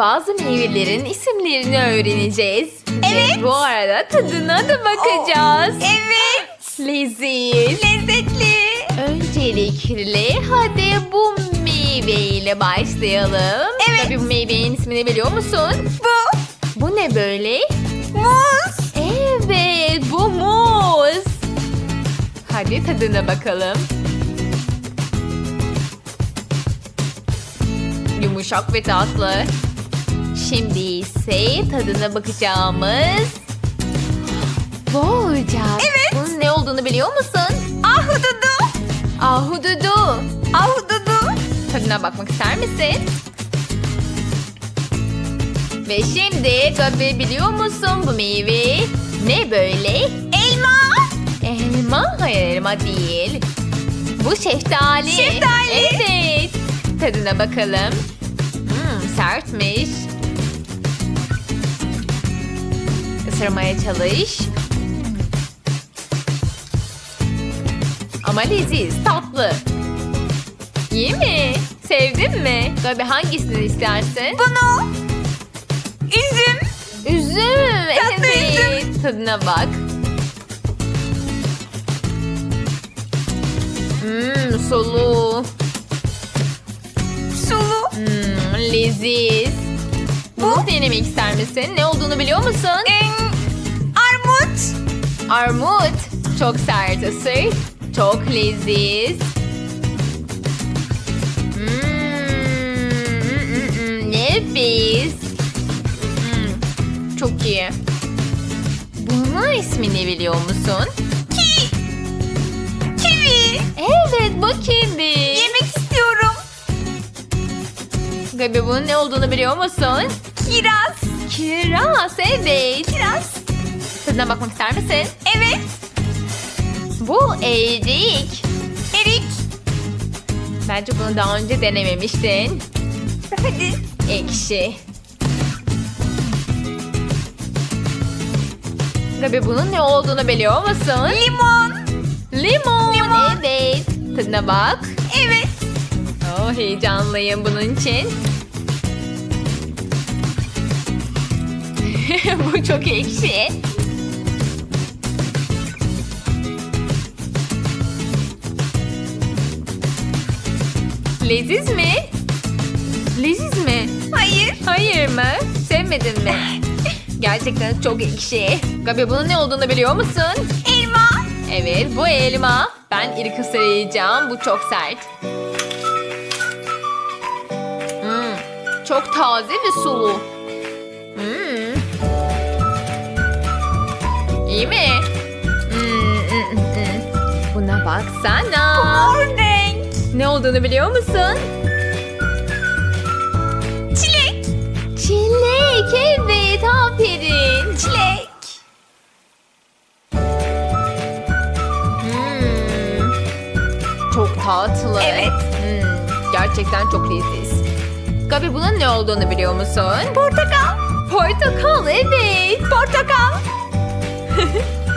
bazı meyvelerin isimlerini öğreneceğiz. Evet. Ve bu arada tadına da bakacağız. Evet. Leziz. Lezzetli. Öncelikle hadi bu meyveyle başlayalım. Evet. Tabii bu meyvenin ismini biliyor musun? Bu. Bu ne böyle? Muz. Evet bu muz. Hadi tadına bakalım. Yumuşak ve tatlı. Şimdi ise tadına bakacağımız bu olacak. Evet. Bunun ne olduğunu biliyor musun? Ahududu. Ahududu. Ahududu. Tadına bakmak ister misin? Ve şimdi Gabi biliyor musun bu meyve? Ne böyle? Elma. Elma? Hayır elma değil. Bu şeftali. Şeftali. Evet. Tadına bakalım. Hmm, sertmiş. Isırmaya çalış. Ama leziz, tatlı. İyi mi? Sevdin mi? Gabi hangisini istersin? Bunu. Üzüm. Üzüm. Tatlı evet. Tadına bak. Mmm sulu. Sulu. Mmm leziz. Bunu denemek ister misin? Ne olduğunu biliyor musun? En, armut. Armut. Çok sert ısır. Çok leziz. Mmm, mm, mm, nefis. Mm, çok iyi. Bunun ismini biliyor musun? Ki. Kivi. Evet bu kivi. Yemek istiyorum. Gabi bunun ne olduğunu biliyor musun? Kiraz. Kiraz evet. Kiraz. Tadına bakmak ister misin? Evet. Bu erik. Erik. Bence bunu daha önce denememiştin. Hadi. Ekşi. Gabi bunun ne olduğunu biliyor musun? Limon. Limon. Limon. Evet. Tadına bak. Evet. Oh, heyecanlıyım bunun için. Bu çok ekşi. Leziz mi? Leziz mi? Hayır. Hayır mı? Sevmedin mi? Gerçekten çok ekşi. Gabi bunun ne olduğunu biliyor musun? Elma. Evet bu elma. Ben iri ısıracağım. Bu çok sert. Hmm, çok taze ve sulu. Hmm. İyi mi? Hmm, hmm, hmm, hmm. Buna baksana. Mor renk. Ne olduğunu biliyor musun? Çilek. Çilek. Evet aferin. Çilek. Hmm. Çok tatlı. Evet. Hmm, gerçekten çok leziz. Gabi bunun ne olduğunu biliyor musun? Portakal. Portakal evet. Portakal.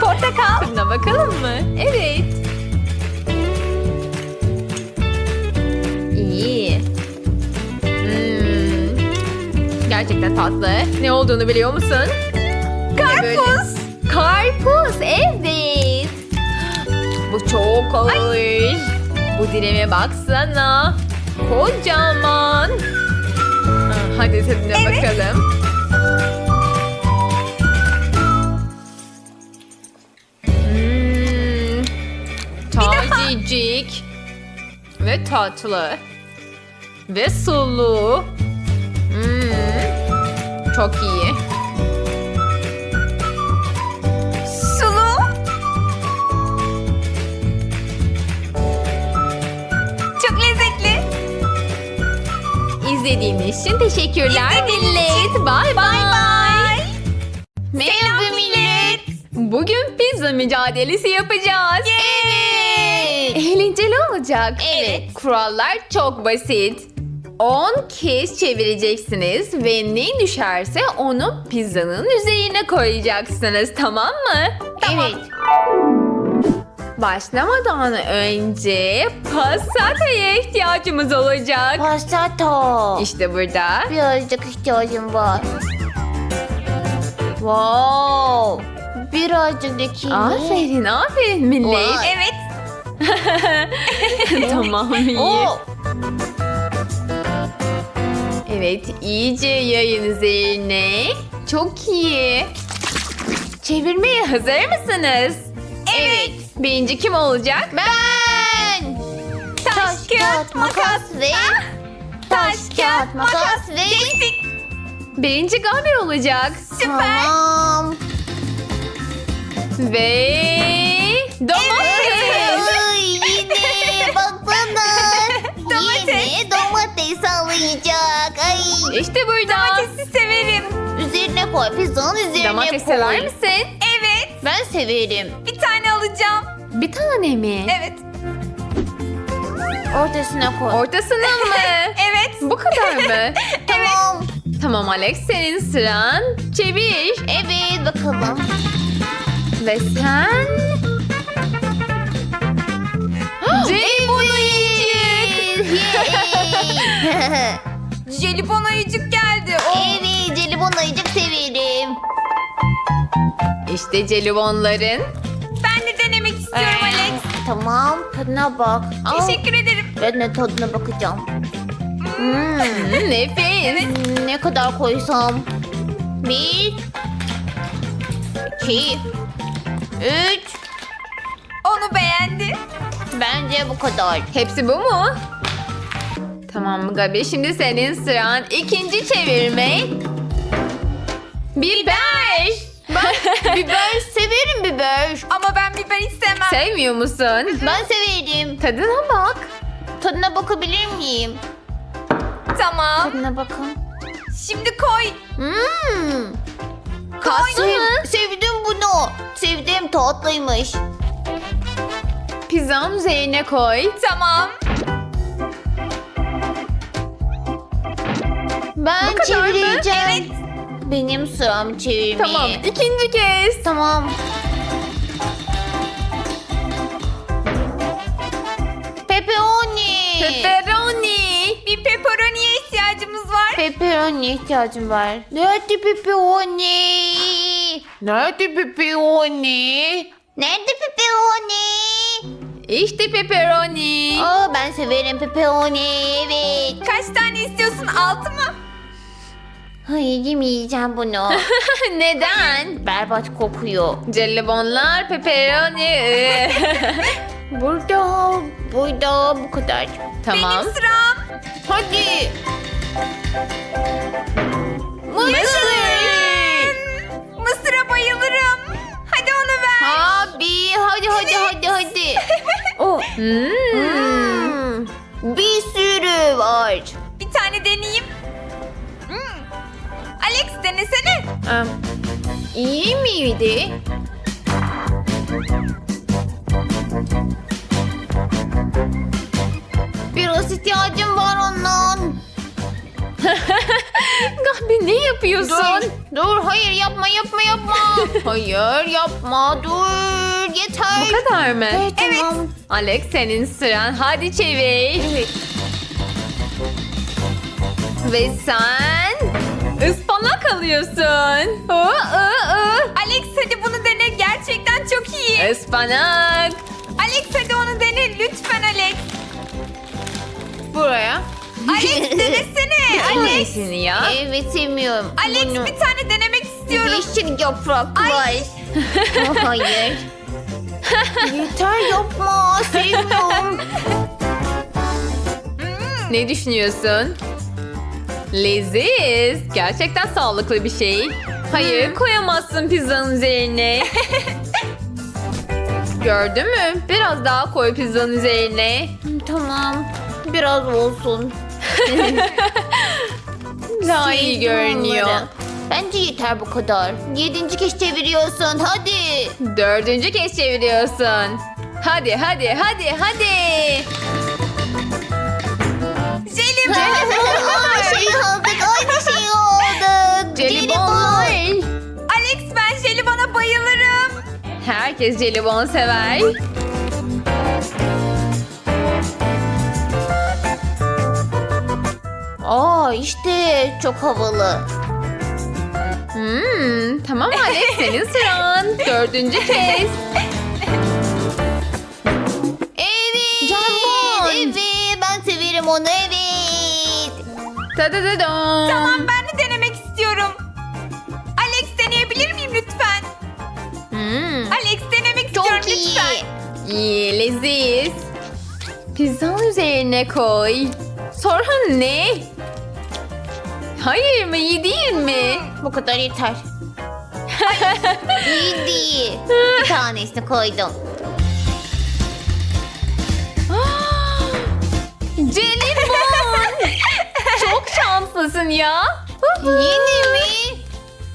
Portakal. Tadına bakalım mı? Evet. İyi. Hmm. Gerçekten tatlı. Ne olduğunu biliyor musun? Karpuz. Karpuz evet. Bu çok ağır. Bu dileme baksana. Kocaman. Ha, Hadi tadına Evet. bakalım. Hmm, tazecik. Ve tatlı. Ve sulu. Hmm, çok iyi. Sulu. Çok lezzetli. İzlediğiniz için teşekkürler İzlediğiniz millet. Bay bay. Bye. Merhaba Selam millet. Bugün pizza mücadelesi yapacağız. Evet. Eğlenceli olacak. Evet. Kurallar çok basit. 10 kez çevireceksiniz ve ne düşerse onu pizzanın üzerine koyacaksınız tamam mı? Tamam. Evet. Başlamadan önce pasataya ihtiyacımız olacak. Pastato. İşte burada. Birazcık ihtiyacım var. Wow. Birazcık dökeyim. Aferin aferin millet. Vay. Evet. tamam iyi. Oo. Evet iyice yayın üzerine. Çok iyi. Çevirmeye hazır mısınız? Evet. Birinci kim olacak? Ben. Taş, kağıt, makas. ve taş, kağıt, makas ve Kestik. Birinci Gamer olacak. Süper. Tamam. Ve domates. İşte burada. Domatesi severim. Üzerine koy. Pizzanın üzerine Domates koy. sever misin? Evet. Ben severim. Bir tane alacağım. Bir tane mi? Evet. Ortasına koy. Ortasına mı? Evet. Bu kadar mı? tamam. tamam Alex senin sıran. Çevir. Evet bakalım. Ve sen... Jelibon ayıcık. Yay. Jelibon ayıcık geldi. O. evet jelibon ayıcık severim. İşte jelibonların. Ben de denemek istiyorum Ee, Alex. Tamam tadına bak. Al, Teşekkür ederim. Ben de tadına bakacağım. Hmm, nefis. Hmm, ne kadar koysam? Bir. iki, Üç. Onu beğendi. Bence bu kadar. Hepsi bu mu? Tamam Gabi şimdi senin sıran. İkinci çevirme. Biber. biber severim biber. Ama ben biber istemem. Sevmiyor musun? Ben severim. Tadına bak. Tadına bakabilir miyim? Tamam. Tadına bakın. Şimdi koy. Hmm. Tatlı mı? Sev- sevdim bunu. Sevdim tatlıymış. Pizzanın üzerine koy. Tamam. Ben Bu kadar mı? çevireceğim. Evet. Benim sıram çevirmeye. Tamam ikinci kez. Tamam. Pepperoni. Pepperoni. Bir pepperoniye ihtiyacımız var. Pepperoni ihtiyacım var. Nerede pepperoni? Nerede pepperoni? Nerede pepperoni? İşte pepperoni. Aa ben severim pepperoni. Evet. Kaç tane istiyorsun? Altı mı? Hayır yemeyeceğim bunu. Neden? Berbat kokuyor. Jelibonlar pepperoni. Burada, burada bu kadar. tamam. Benim sıram. Hadi. Mısır. Mısır'a bayılırım. Hadi onu ver. Abi hadi hadi hadi hadi. Oh. Hmm. Hmm. Bir sürü var. Bir tane deneyeyim. Denesene. Am, İyi miydi? Biraz ihtiyacım var ondan. Gabi ne yapıyorsun? Dur, dur hayır yapma yapma yapma. hayır yapma dur yeter. Bu kadar mı? Evet, tamam. Alex senin sıran. Hadi çevir. Evet. Ve sen ıspanak alıyorsun. Oo, oo, oo. Alex hadi bunu dene. Gerçekten çok iyi. Ispanak. Alex hadi onu dene. Lütfen Alex. Buraya. Alex denesene. Alex. Hangisini ya? Evet sevmiyorum. Alex Bunu. bir tane denemek istiyorum. Yeşil yaprak var. Oh, hayır. yeter yapma sevmiyorum. Hmm. Ne düşünüyorsun? Leziz. Gerçekten sağlıklı bir şey. Hayır koyamazsın pizzanın üzerine. Gördün mü? Biraz daha koy pizzanın üzerine. tamam biraz olsun. Daha iyi görünüyor. onları. Bence yeter bu kadar. Yedinci kez çeviriyorsun hadi. Dördüncü kez çeviriyorsun. Hadi hadi hadi hadi. Jelly Ay şey olduk. Aynı şey olduk. Jelibon. Şey Alex ben Jelly jelibona bayılırım. Herkes Jelly jelibon sever. Aa işte çok havalı. Hmm, tamam Alex senin sıran. Dördüncü kez. Tadadadam. Tamam ben de denemek istiyorum. Alex deneyebilir miyim lütfen? Hmm, Alex denemek istiyorum Çok iyi. lütfen. iyi, leziz. Pizzanın üzerine koy. Sorun ne? Hayır mı, iyi değil mi? Bu kadar yeter. İyi değil. Bir tanesini koydum. Çok şanslısın ya. Yeni mi?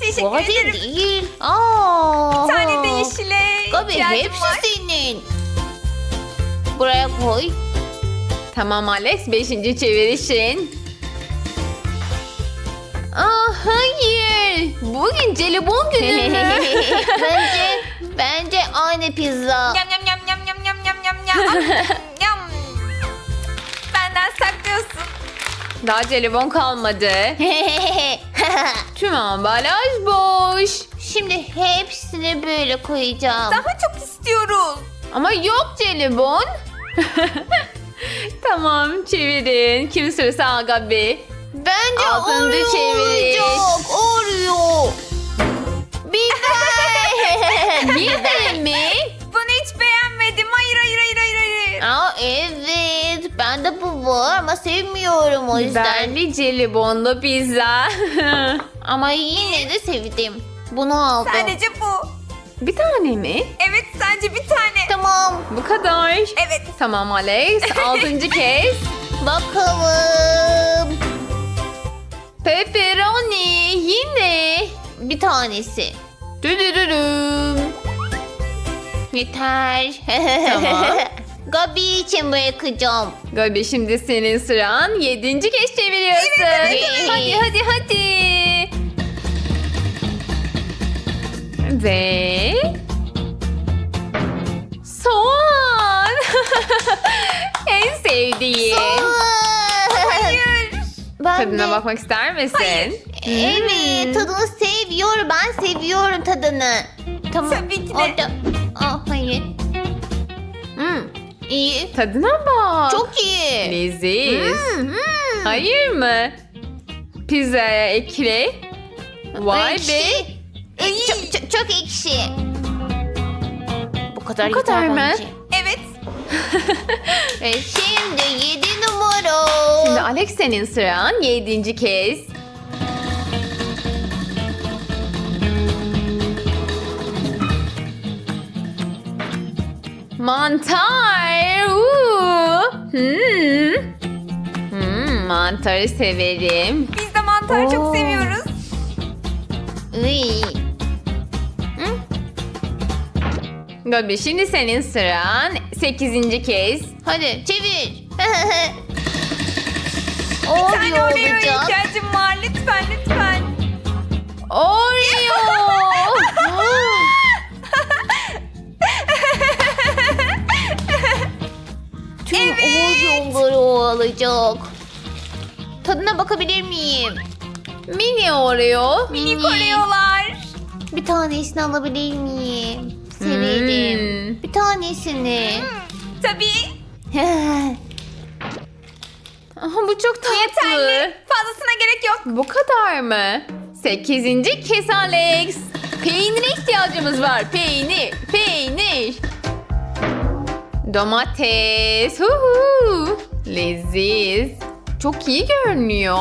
Teşekkür Bu hadi ederim. değil. Aa. Bir tane de yeşile Gabi ihtiyacım hepsi var. senin. Buraya koy. Tamam Alex, beşinci çevirişin. Aa, hayır. Bugün jelibon günü mü? bence bence aynı pizza. Yam yam yam yam yam yam yam yam yam. yam. Benden saklıyorsun. Daha jelibon kalmadı. Tüm ambalaj boş. Şimdi hepsini böyle koyacağım. Daha çok istiyoruz. Ama yok jelibon. tamam çevirin. Kim sırası Agabi? Bence Altıncı Oreo çeviriş. olacak. Oreo. Biber. Bir ama sevmiyorum o yüzden. Ben bir jelibonlu pizza. Ama yine de sevdim. Bunu aldım. Sadece bu. bir tane mi? Evet sadece bir tane. Tamam. Bu kadar. Evet. Tamam Alex. Altıncı kez. Bakalım. Pepperoni yine. Bir tanesi. Dürürürüm. Yeter. Tamam. Gabi için bırakacağım. Gabi şimdi senin sıran. Yedinci kez çeviriyorsun. evet, evet. Hadi hadi hadi. Ve... Soğan. en sevdiğim. Hayır. Ben Tadına de- bakmak ister misin? Hayır. Evet Hmm. tadını seviyorum. Ben seviyorum tadını. Tamam. Tabii ki de. Orada. İyi. Tadına bak. Çok iyi. leziz. Hmm, hmm. Hayır mı? Pizzaya ekle. Vay Ekşi. be. E, çok, çok, çok ekşi. Bu kadar Bu kadar mı? bence. Evet. E, şimdi yedi numara. Şimdi Alex senin sıran. Yedinci kez. Mantar. Hmm. Hmm, mantarı severim. Biz de mantar Oo. çok seviyoruz. Iy. Gabi şimdi senin sıran. Sekizinci kez. Hadi çevir. Bir tane Oreo Oreo'ya olacak. ihtiyacım var. Lütfen lütfen. Oreo. Tüm Oreo'ları o alacak. Tadına bakabilir miyim? Mini Oreo. Minik Oreo'lar. Bir tanesini alabilir miyim? Severim. Hmm. Bir tanesini. Tabii. Aha, bu çok tatlı. Yeterli. Fazlasına gerek yok. Bu kadar mı? Sekizinci kez Alex. Peynire ihtiyacımız var. Peynir, peynir. Domates. Huhu. Leziz. Çok iyi görünüyor.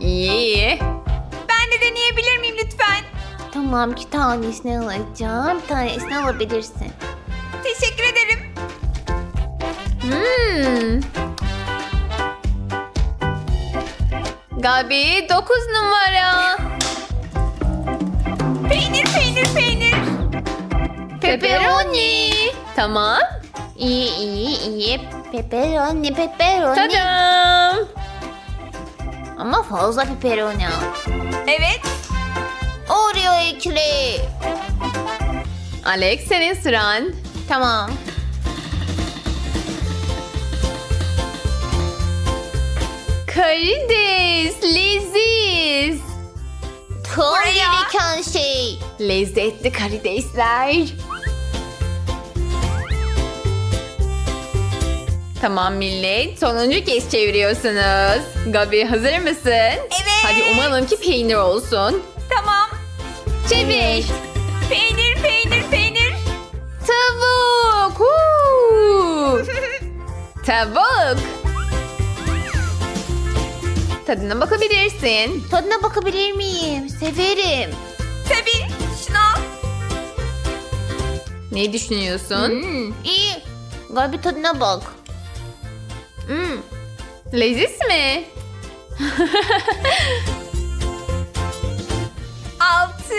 İyi. Ben de deneyebilir miyim lütfen? Tamam iki tanesini alacağım. Bir tanesini alabilirsin. Teşekkür ederim. Hmm. Gabi 9 numara. Peynir peynir peynir. Pepperoni. Tamam. İyi iyi iyi. Pepperoni pepperoni. Tadam. Ama fazla pepperoni. Evet. Oreo ekle. Alex senin sıran. Tamam. Karides, leziz. Buraya. gereken şey. Lezzetli karidesler. Tamam millet, sonuncu kez çeviriyorsunuz. Gabi hazır mısın? Evet. Hadi umalım ki peynir olsun. Tamam. Çevir. Peynir, peynir, peynir. Tavuk. Huu. Tavuk. Tadına bakabilirsin. Tadına bakabilir miyim? Severim. Tabii. Şunu al. Ne düşünüyorsun? Hmm, iyi. Gabi tadına bak. Hmm. Leziz mi? Altı.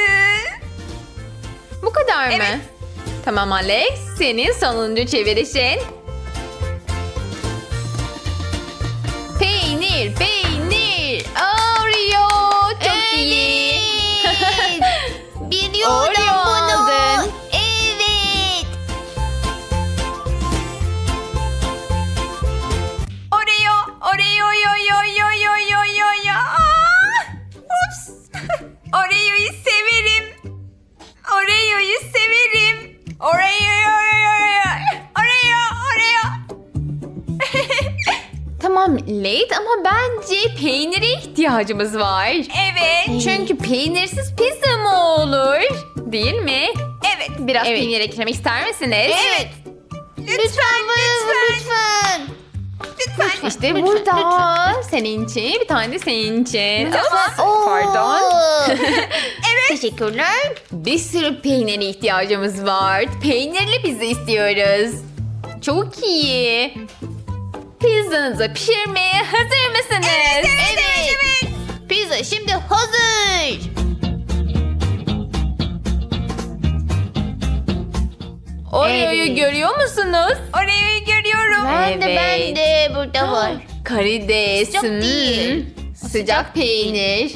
Bu kadar mı? Evet. Tamam Alex, senin sonuncu çevirişin. Peynir, peynir, peynire ihtiyacımız var. evet, Çünkü peynirsiz pizza mı olur? Değil mi? evet. Biraz Evet. peynir eklemek ister misiniz? Evet. Lütfen, Lütfen. lütfen, Lütfen. lütfen. İşte Lütfen, burada. lütfen. Senin için bir tane de senin için. Lütfen. Pardon. Oo. Teşekkürler. Bir sürü peynire ihtiyacımız var. Peynirli pizza istiyoruz. Çok iyi. Pizzanızı pişirmeye hazır mısınız? Evet. Pizza şimdi hazır. Oreo'yu Evet. görüyor musunuz? Oreo'yu görüyorum. Ben de Evet. ben de burada var. Karides. Sıcak hmm. değil. Sıcak peynir.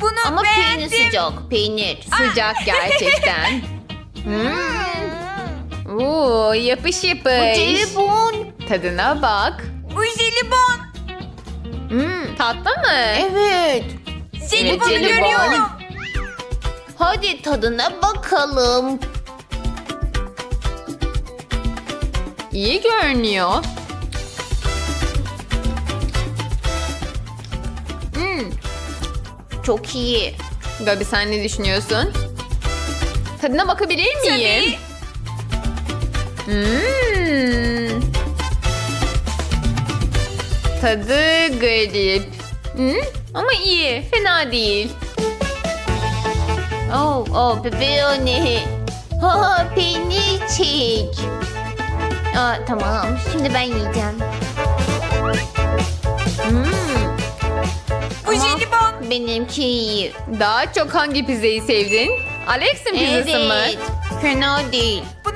Bunu Ama beğendim. peynir sıcak. Peynir. Sıcak gerçekten. Hmm. Oo, yapış Bu yapış. jelibon. Tadına bak. Bu jelibon. Hmm, tatlı mı? Evet. Jelibonu jelibon. görüyorum. Hadi tadına bakalım. İyi görünüyor. Hmm. Çok iyi. Gabi sen ne düşünüyorsun? Tadına bakabilir miyim? Tabii. Hmm. Tadı garip. Hmm, Ama iyi, fena değil. Oh, oh pepperoni. Ha, peynir çek. Aa, tamam. Şimdi ben yiyeceğim. Hmm. Bu Ama jelibon. Benimki iyi. Daha çok hangi pizzayı sevdin? Alex'in pizzası mı? Evet. Fena değil. Bunu